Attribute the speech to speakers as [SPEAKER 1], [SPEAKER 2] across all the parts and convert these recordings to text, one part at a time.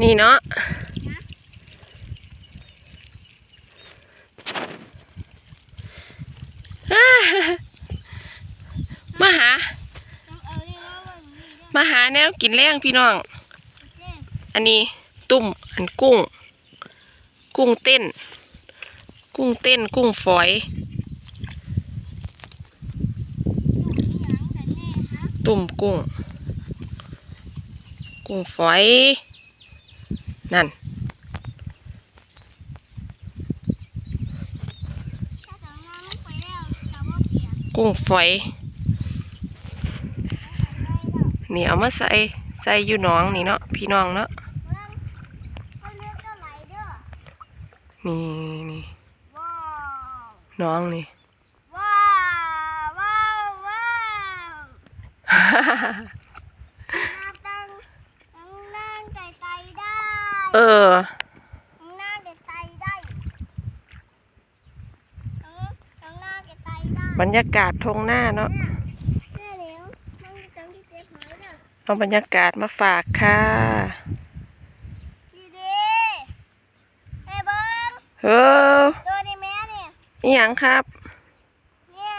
[SPEAKER 1] นี่เนาะมาหา
[SPEAKER 2] ต้องเอาเรียกว่าวันนี้เด้อ
[SPEAKER 1] มาหาแนวกินแรงพี่น้อง
[SPEAKER 2] โอเค
[SPEAKER 1] อันนี้ตุ่มอันกุ้ง กุ้งเต้น กุ้งเต้น กุ้งฝอย
[SPEAKER 2] อยู่ที่หลังกันแน่ฮะ
[SPEAKER 1] ตุ่มกุ้ง กุ้งฝอย นั่น
[SPEAKER 2] ถ้าจะเอาน้ำลงไปแล้วจะบ่เปียก
[SPEAKER 1] กุ้งฝอย
[SPEAKER 2] เอาไปแล้ว
[SPEAKER 1] นี่เอามาใส่ ใส่อยู่หนองนี่เนาะ พี่น้องเนาะ
[SPEAKER 2] เบิ่งเขาเลือกเท่าไหร่เด้อ
[SPEAKER 1] นี่นี่
[SPEAKER 2] ว้าว
[SPEAKER 1] หน้องนี่
[SPEAKER 2] ว้าวว้าวว้าวมาตั้งตั้งนั่งไก่ไตได้
[SPEAKER 1] เออ
[SPEAKER 2] ตั้งนั่งไก่ไตได้ตั้งตั้งนั่งไก่ไตได้
[SPEAKER 1] บรรยากาศทงหน้าเนาะ
[SPEAKER 2] แม่เหลวมันจังที่เจ็บหายเด้อ
[SPEAKER 1] เอาบรรยากาศมาฝากค่ะ
[SPEAKER 2] ดีดีไอ้เบิ้ง
[SPEAKER 1] เออ
[SPEAKER 2] ตัวนี้แม่เนี่ย
[SPEAKER 1] นี่ยังครับ
[SPEAKER 2] เนี่ย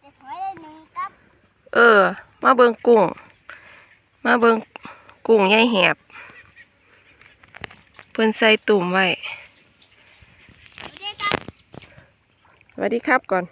[SPEAKER 2] เจ็บหายได้หนึ่งกับ
[SPEAKER 1] เออ มาเบิงกุ้ง มาเบิง กุ้งใหญ่แหบ เพิ่นใส่ตุ่มไว้สวัสดีครับก่อน